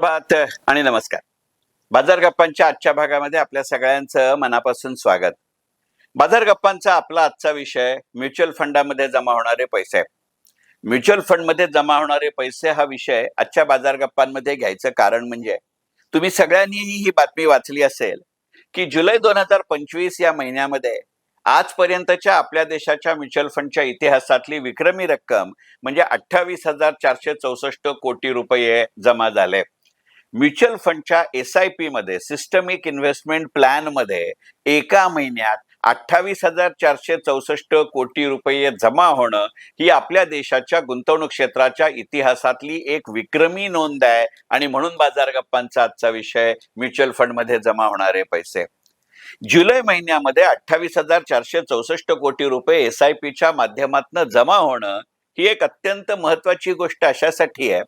सुप्रभात आणि नमस्कार. बाजार गप्पांच्या आजच्या भागामध्ये आपल्या सगळ्यांचं मनापासून स्वागत. बाजार गप्पांचा आपला आजचा विषय म्युच्युअल फंडामध्ये जमा होणारे पैसे. म्युच्युअल फंडमध्ये जमा होणारे पैसे हा विषय आजच्या बाजार गप्पांमध्ये घ्यायचं कारण म्हणजे तुम्ही सगळ्यांनीही ही बातमी वाचली असेल की जुलै दोन हजार पंचवीस या महिन्यामध्ये आजपर्यंतच्या आपल्या देशाच्या म्युच्युअल फंडच्या इतिहासातली विक्रमी रक्कम म्हणजे अठ्ठावीस हजार चारशे चौसष्ट कोटी रुपये जमा झाले. म्युच्युअल फंडच्या एस आय पी मध्ये सिस्टमिक इन्व्हेस्टमेंट प्लॅनमध्ये एका महिन्यात अठ्ठावीस हजार चारशे चौसष्ट कोटी रुपये जमा होणं ही आपल्या देशाच्या गुंतवणूक क्षेत्राच्या इतिहासातली एक विक्रमी नोंद आहे. आणि म्हणून बाजार गप्पांचा आजचा विषय म्युच्युअल फंडमध्ये जमा होणारे पैसे. जुलै महिन्यामध्ये अठ्ठावीस हजार चारशे चौसष्ट कोटी रुपये एस आय पीच्या माध्यमातून जमा होणं ही एक अत्यंत महत्वाची गोष्ट अशासाठी आहे.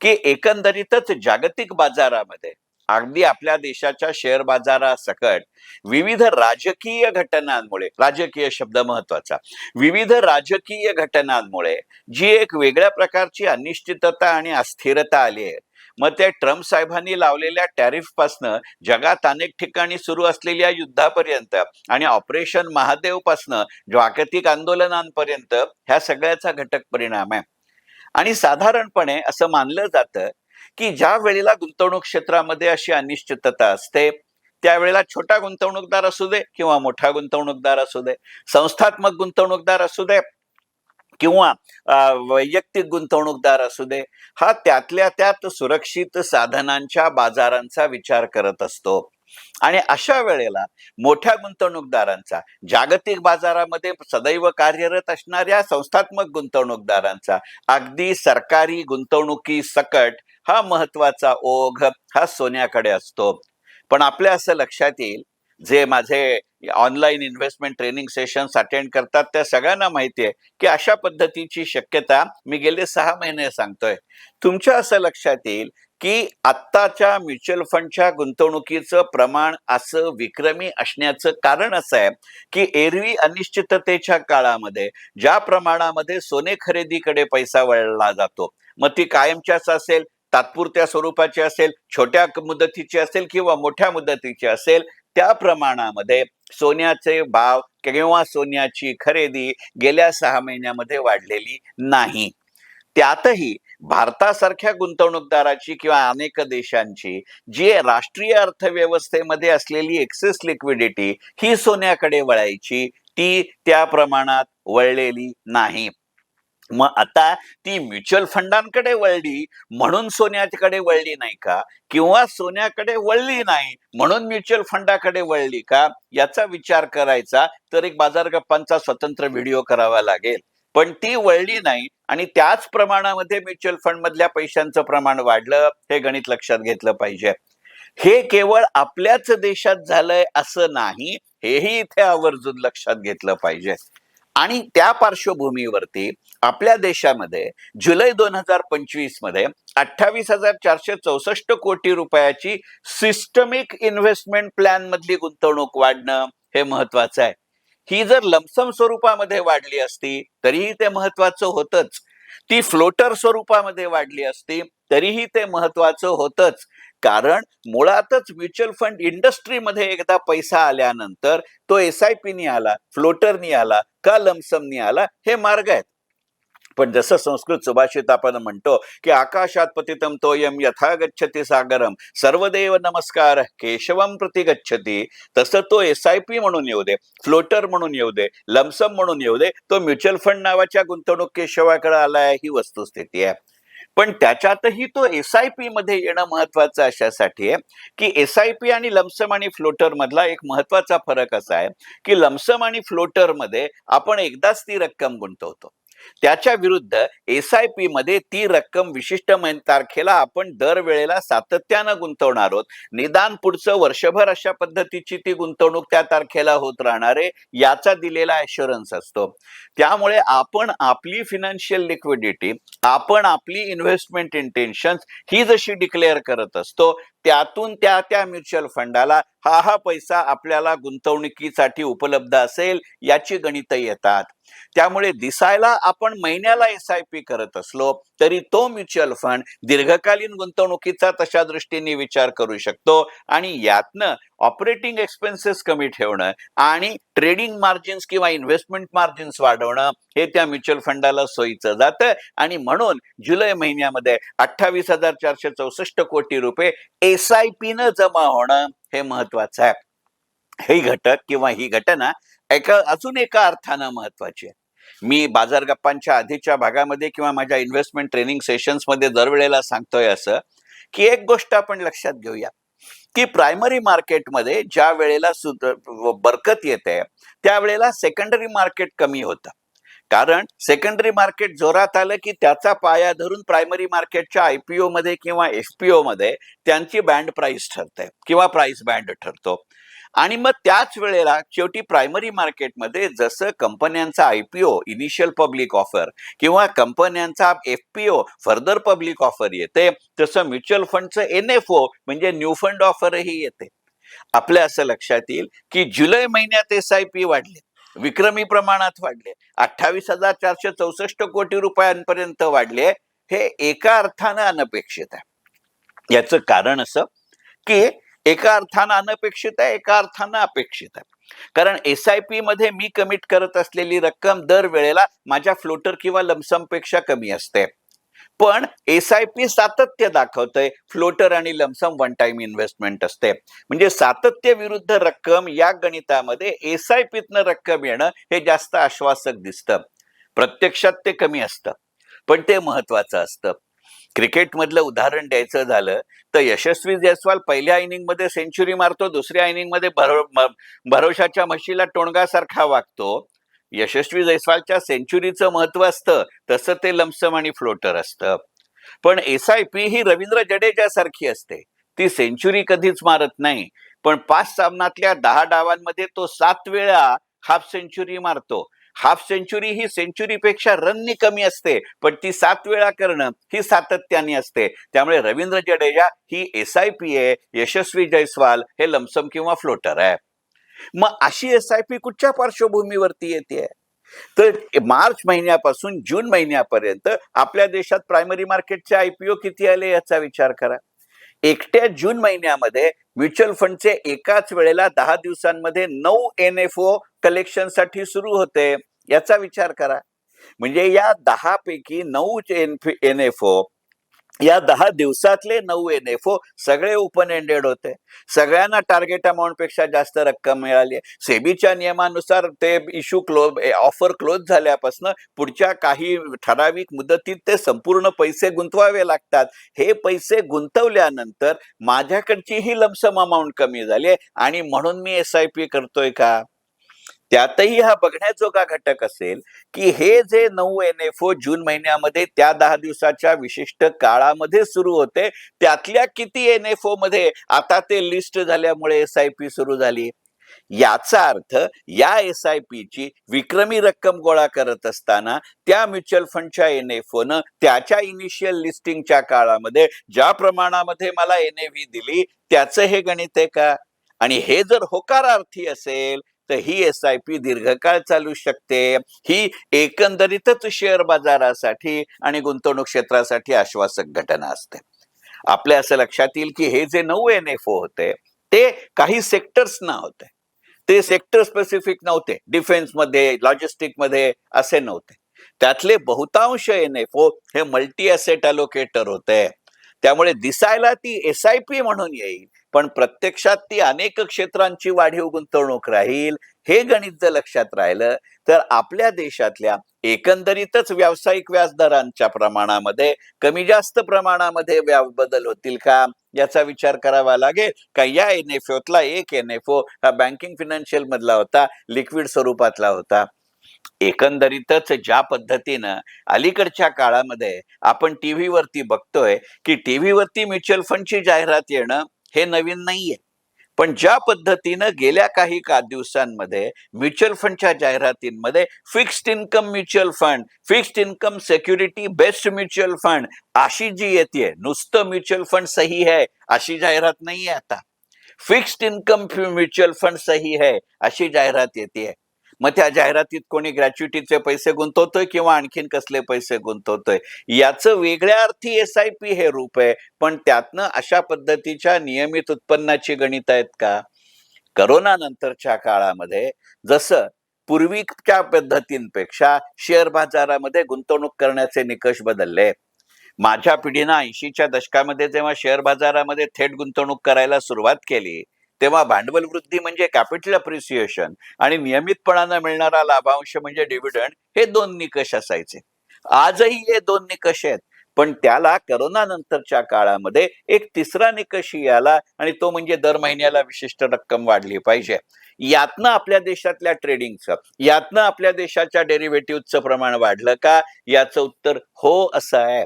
की एकंदरीतच जागतिक बाजारामध्ये अगदी आपल्या देशाच्या शेअर बाजारासकट विविध राजकीय घटनांमुळे राजकीय शब्द महत्त्वाचा विविध राजकीय घटनांमुळे जी एक वेगळ्या प्रकारची अनिश्चितता आणि अस्थिरता आली आहे. मग त्या ट्रम्प साहेबांनी लावलेल्या टॅरिफ पासनं जगात अनेक ठिकाणी सुरू असलेल्या युद्धापर्यंत आणि ऑपरेशन महादेव पासनं जागतिक आंदोलनांपर्यंत ह्या सगळ्याचा घटक परिणाम आहे. आणि साधारणपणे असं मानलं जातं की ज्या वेळेला गुंतवणूक क्षेत्रामध्ये अशी अनिश्चितता असते त्यावेळेला छोटा गुंतवणूकदार असू दे किंवा मोठा गुंतवणूकदार असू दे संस्थात्मक गुंतवणूकदार असू दे किंवा वैयक्तिक गुंतवणूकदार असू दे हा त्यातल्या त्यात सुरक्षित साधनांच्या बाजारांचा विचार करत असतो. आणि अशा वेळेला मोठ्या गुंतवणूकदारांचा जागतिक बाजारामध्ये सदैव कार्यरत असणाऱ्या संस्थात्मक गुंतवणूकदारांचा अगदी सरकारी गुंतवणुकी सकट हा महत्त्वाचा ओघ हा सोन्याकडे असतो. पण आपल्या असं लक्षात येईल जे माझे online investment training sessions attend करतात त्या सगळ्यांना माहिती आहे की अशा पद्धतीची शक्यता मी गेले सहा महिने सांगतोय. तुमच्या असं लक्षात येईल की आत्ताच्या म्युच्युअल फंडच्या गुंतवणुकीचं प्रमाण असं विक्रमी असण्याचं कारण असं आहे की एरवी अनिश्चिततेच्या काळामध्ये ज्या प्रमाणामध्ये सोने खरेदीकडे पैसा वळला जातो मग ती कायमच्याच असेल तात्पुरत्या स्वरूपाची असेल छोट्या मुदतीची असेल किंवा मोठ्या मुदतीची असेल त्या प्रमाणामध्ये सोन्याचे भाव किंवा सोन्याची खरेदी गेल्या सहा महिन्यामध्ये वाढलेली नाही. त्यातही भारतासारख्या गुंतवणूकदाराची किंवा अनेक देशांची जी राष्ट्रीय अर्थव्यवस्थेमध्ये असलेली एक्सेस लिक्विडिटी ही सोन्याकडे वळायची ती त्या प्रमाणात वळलेली नाही. मग आता ती म्युच्युअल फंडांकडे वळली म्हणून सोन्याकडे वळली नाही का? किंवा सोन्याकडे वळली नाही म्हणून म्युच्युअल फंडाकडे वळली का? याचा विचार करायचा तर एक बाजार गप्पांचा स्वतंत्र व्हिडिओ करावा लागेल. पण ती वळली नाही. आणि त्याच प्रमाणामध्ये म्युच्युअल फंड मधल्या पैशांचं प्रमाण वाढलं हे गणित लक्षात घेतलं पाहिजे. हे केवळ आपल्याच देशात झालंय असं नाही हेही इथे आवर्जून लक्षात घेतलं पाहिजे. आणि त्या पार्श्वभूमीवरती आपल्या देशामध्ये जुलै दोन हजार पंचवीसमध्ये अठ्ठावीस हजार चारशे चौसष्ट कोटी रुपयाची सिस्टमिक इन्व्हेस्टमेंट प्लॅन मधली गुंतवणूक वाढणं हे महत्वाचं आहे. ही जर लमसम स्वरूपामध्ये वाढली असती तरीही ते महत्वाचं होतच. ती फ्लोटर स्वरूपामध्ये वाढली असती तरीही ते महत्वाचं होतच. कारण मुळातच म्युच्युअल फंड इंडस्ट्रीमध्ये एकदा पैसा आल्यानंतर तो एस आय पीनी आला फ्लोटरनी आला का लमसमनी आला हे मार्ग आहेत. पण जसं संस्कृत सुभाषित आपण म्हणतो की आकाशात पतितम तोयम यथा गच्छती सागरम सर्वदेव नमस्कार केशवम प्रति गच्छती तसं तो एस आय पी म्हणून येऊ दे फ्लोटर म्हणून येऊ दे लमसम म्हणून येऊ दे तो म्युच्युअल फंड नावाच्या गुंतवणूक केशवाकडे आलाय ही वस्तुस्थिती आहे. पण त्याच्यातही तो एस आय पी मध्ये येणं महत्वाचं अशासाठी आहे की एस आय पी आणि लमसम आणि फ्लोटर मधला एक महत्त्वाचा फरक असा आहे की लमसम आणि फ्लोटरमध्ये आपण एकदाच ती रक्कम गुंतवतो. त्याच्या विरुद्ध एस आय पी मध्ये ती रक्कम विशिष्ट तारखेला आपण दरवेळेला सातत्यानं गुंतवणार आहोत. निदान पुढचं वर्षभर अशा पद्धतीची ती गुंतवणूक त्या तारखेला होत राहणार आहे याचा दिलेला अश्युरन्स असतो. त्यामुळे आपण आपली फिनान्शियल लिक्विडिटी आपण आपली इन्व्हेस्टमेंट इंटेन्शन ही जशी डिक्लेअर करत असतो त्यातून त्या त्या म्युच्युअल फंडाला हा हा पैसा आपल्याला गुंतवणुकीसाठी उपलब्ध असेल याची गणित येतात. त्यामुळे दिसायला आपण महिन्याला एस आय पी करत असलो तरी तो म्युच्युअल फंड दीर्घकालीन गुंतवणुकीचा तशा दृष्टीने विचार करू शकतो आणि यातनं ऑपरेटिंग एक्सपेन्सेस कमी ठेवणं आणि ट्रेडिंग मार्जिन्स किंवा इन्व्हेस्टमेंट मार्जिन्स वाढवणं हे त्या म्युच्युअल फंडाला सोयीचं जातं. आणि म्हणून जुलै महिन्यामध्ये अठ्ठावीस हजार चारशे चौसष्ट कोटी रुपये एस आय पी न जमा होणं हे महत्वाचं आहे. हे घटक किंवा ही घटना एका अजून एका अर्थानं महत्वाची आहे. मी बाजार गप्पांच्या आधीच्या भागामध्ये किंवा माझ्या इन्व्हेस्टमेंट ट्रेनिंग सेशन्समध्ये दरवेळेला सांगतोय असं की एक गोष्ट आपण लक्षात घेऊया. की प्रायमरी मार्केटमध्ये ज्या वेळेला सुद- बरकत येते त्यावेळेला सेकंडरी मार्केट कमी होतं. कारण सेकंडरी मार्केट जोरात आलं की त्याचा पाया धरून प्रायमरी मार्केटच्या आयपीओ मध्ये किंवा एफपीओ मध्ये त्यांची बँड प्राईस ठरते किंवा प्राईस बँड ठरतो. आणि मग त्याच वेळेला शेवटी प्रायमरी मार्केटमध्ये जसं कंपन्यांचा आयपीओ इनिशियल पब्लिक ऑफर किंवा कंपन्यांचा एफपीओ फर्दर पब्लिक ऑफर येते तसं म्युच्युअल फंडचं एन एफ ओ म्हणजे न्यू फंड ऑफरही येते. आपल्या असं लक्षात येईल की जुलै महिन्यात एस आय पी वाढले विक्रमी प्रमाणात वाढले अठ्ठावीस हजार चारशे चौसष्ट कोटी रुपयांपर्यंत वाढले हे एका अर्थानं अनपेक्षित आहे. याचं कारण असं की एका अर्थानं अनपेक्षित आहे एका अर्थानं अपेक्षित आहे. कारण एस आय पी मध्ये मी कमिट करत असलेली रक्कम दर वेळेला माझ्या फ्लोटर किंवा लमसमपेक्षा कमी असते. पण एस आय पी सातत्य दाखवतंय फ्लोटर आणि lump sum one time investment असते. म्हणजे सातत्य विरुद्ध रक्कम या गणितामध्ये एस आय पीतनं रक्कम येणं हे जास्त आश्वासक दिसतं. प्रत्यक्षात ते कमी असतं. पण ते महत्वाचं असतं. क्रिकेटमधलं उदाहरण द्यायचं झालं तर यशस्वी जयस्वाल पहिल्या इनिंगमध्ये सेंचुरी मारतो दुसऱ्या इनिंगमध्ये भरो भरोशाच्या म्हशीला टोणगासारखा वागतो. यशस्वी जयस्वालच्या सेंचुरीचं महत्त्व असतं तसं ते लमसम आणि फ्लोटर असतं. पण एस आय पी ही रवींद्र जडेजा सारखी असते. ती सेंचुरी कधीच मारत नाही पण पाच सामनातल्या दहा डावांमध्ये तो सात वेळा हाफ सेंचुरी मारतो. हाफ सेंचुरी ही सेंचुरीपेक्षा रननी कमी असते पण ती सात वेळा करणं ही सातत्याने असते. त्यामुळे रवींद्र जडेजा ही एस आय पी आहे यशस्वी जयस्वाल हे लमसम किंवा फ्लोटर आहे. मग अशी एस आय पी कुठच्या पार्श्वभूमीवरती येते? तर मार्च महिन्यापासून जून महिन्यापर्यंत आपल्या देशात प्रायमरी मार्केटचे आयपीओ किती आले याचा विचार करा. एकट्या जून महिन्यामध्ये म्युच्युअल फंडचे एकाच वेळेला दहा दिवसांमध्ये नऊ एन एफ ओ कलेक्शनसाठी सुरू होते याचा विचार करा. म्हणजे या दहा पैकी नऊ एन एफ ओ या दहा दिवसातले नऊ एन एफ ओ सगळे ओपन एंडेड होते. सगळ्यांना टार्गेट अमाऊंटपेक्षा जास्त रक्कम मिळाली. सेबीच्या नियमानुसार ते इश्यू क्लोज ऑफर क्लोज झाल्यापासून पुढच्या काही ठराविक मुदतीत ते संपूर्ण पैसे गुंतवावे लागतात. हे पैसे गुंतवल्यानंतर माझ्याकडची ही लमसम अमाऊंट कमी झाली आहे आणि म्हणून मी एस आय पी करतोय का? त्यातही हा बघण्याजोगा घटक असेल की हे जे नऊ एन एफ ओ जून महिन्यामध्ये त्या दहा दिवसाच्या विशिष्ट काळामध्ये सुरू होते त्यातल्या किती एन एफ ओ मध्ये आता ते लिस्ट झाल्यामुळे एस आय पी सुरू झाली? याचा अर्थ या एस आय ची विक्रमी रक्कम गोळा करत असताना त्या म्युच्युअल फंडच्या एन एफ न त्याच्या इनिशियल लिस्टिंगच्या काळामध्ये ज्या प्रमाणामध्ये मला एन एव्ही व्ही दिली त्याचं हे गणित आहे का? आणि हे जर होकारार्थी असेल तर ही एस आय पी दीर्घकाळ चालू शकते. ही एकंदरीतच शेअर बाजारासाठी आणि गुंतवणूक क्षेत्रासाठी आश्वासक घटना असते. आपल्या असं लक्षात येईल की हे जे नऊ एन एफ ओ होते ते काही सेक्टर्स ना होते. ते सेक्टर स्पेसिफिक नव्हते. डिफेन्समध्ये लॉजिस्टिकमध्ये असे नव्हते. त्यातले बहुतांश एन एफ ओ हे मल्टी असेट अलोकेटर होते. त्यामुळे दिसायला ती एस आय पी म्हणून येईल. पण प्रत्यक्षात ती अनेक क्षेत्रांची वाढीव गुंतवणूक राहील हे गणित जर लक्षात राहिलं तर आपल्या देशातल्या एकंदरीतच व्यावसायिक व्याजदरांच्या प्रमाणामध्ये कमी जास्त प्रमाणामध्ये व्याव बदल होतील का? याचा विचार करावा लागेल. का या एन एफ ओतला एक एन एफ ओ हा बँकिंग फिनान्शियल मधला होता लिक्विड स्वरूपातला होता. एकंदरीतच ज्या पद्धतीनं अलीकडच्या काळामध्ये आपण टीव्ही वरती बघतोय की टीव्ही वरती म्युच्युअल फंडची जाहिरात येणं हे नवीन नाहीये. पण ज्या पद्धतीनं गेल्या काही का दिवसांमध्ये म्युच्युअल फंडच्या जाहिरातींमध्ये fixed income mutual fund fixed income security best mutual fund अशी जी येते नुसतं म्युच्युअल फंड सही है अशी जाहिरात नाहीये आता. फिक्स्ड इन्कम म्युच्युअल फंड सही है अशी जाहिरात येते मग त्या जाहिरातीत कोणी ग्रॅच्युटीचे पैसे गुंतवतोय किंवा आणखीन कसले पैसे गुंतवतोय? याचं वेगळ्या अर्थी एस आय पी हे रूप आहे. पण त्यातनं अशा पद्धतीच्या नियमित उत्पन्नाची गणित आहेत का? करोना नंतरच्या काळामध्ये जसं पूर्वीच्या पद्धतींपेक्षा शेअर बाजारामध्ये गुंतवणूक करण्याचे निकष बदलले. माझ्या पिढीनं ऐंशीच्या दशकामध्ये जेव्हा शेअर बाजारामध्ये थेट गुंतवणूक करायला सुरुवात केली तेव्हा भांडवल वृद्धी म्हणजे कॅपिटल अप्रिसिएशन आणि नियमितपणानं मिळणारा लाभांश म्हणजे डिव्हिडंड हे दोन निकष असायचे. आजही हे दोन निकष आहेत पण त्याला करोना नंतरच्या काळामध्ये एक तिसरा निकषही आला आणि तो म्हणजे दर महिन्याला विशिष्ट रक्कम वाढली पाहिजे. यातनं आपल्या देशातल्या ट्रेडिंगचं यातनं आपल्या देशाच्या डेरिव्हेटिव्हचं प्रमाण वाढलं का? याचं उत्तर हो असं आहे.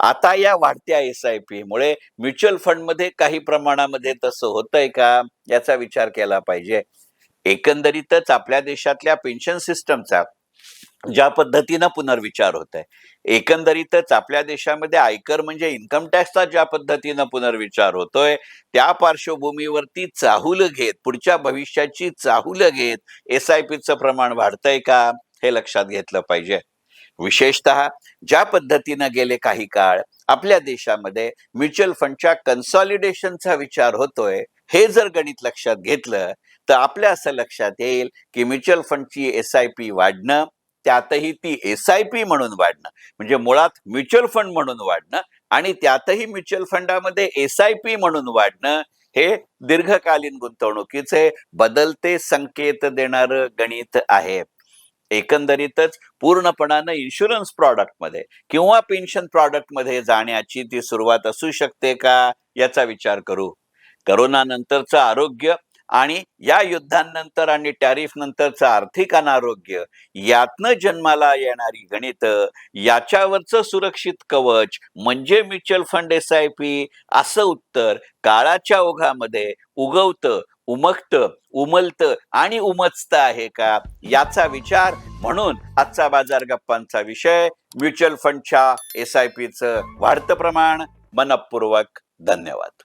आता या वाढत्या एस आय पी मुळे म्युच्युअल फंडमध्ये काही प्रमाणामध्ये तसं होतंय का? याचा विचार केला पाहिजे. एकंदरीतच आपल्या देशातल्या पेन्शन सिस्टमचा ज्या पद्धतीनं पुनर्विचार होत आहे एकंदरीतच आपल्या देशामध्ये आयकर म्हणजे इन्कम टॅक्सचा ज्या पद्धतीनं पुनर्विचार होतोय त्या पार्श्वभूमीवरती चाहूल घेत पुढच्या भविष्याची चाहूल घेत एस आय पीचं प्रमाण वाढतंय का? हे लक्षात घेतलं पाहिजे. विशेषतः ज्या पद्धतीनं गेले काही काळ आपल्या देशामध्ये म्युच्युअल फंडच्या कन्सॉलिडेशनचा विचार होतोय हे जर गणित लक्षात घेतलं तर आपल्या असं लक्षात येईल की म्युच्युअल फंडची एस आय पी वाढणं त्यातही ती एस आय पी म्हणून वाढणं म्हणजे मुळात म्युच्युअल फंड म्हणून वाढणं आणि त्यातही म्युच्युअल फंडामध्ये एस आय पी म्हणून वाढणं हे दीर्घकालीन गुंतवणुकीचे बदलते संकेत देणारं गणित आहे. एकंदरीतच पूर्णपणानं इन्शुरन्स प्रॉडक्टमध्ये किंवा पेन्शन प्रॉडक्टमध्ये जाण्याची ती सुरुवात असू शकते का याचा विचार करू. करोनानंतरचं आरोग्य आणि या युद्धांनंतर आणि टॅरिफ नंतरचं आर्थिक अनारोग्य यातनं जन्माला येणारी गणित याच्यावरचं सुरक्षित कवच म्हणजे mutual fund S I P असं उत्तर काळाच्या ओघामध्ये उगवतं उमगतं उमलतं आणि उमजतं आहे का? याचा विचार म्हणून आजचा बाजार गप्पांचा विषय म्युच्युअल फंडच्या एस आय पीचं वाढतं प्रमाण. मनपूर्वक धन्यवाद.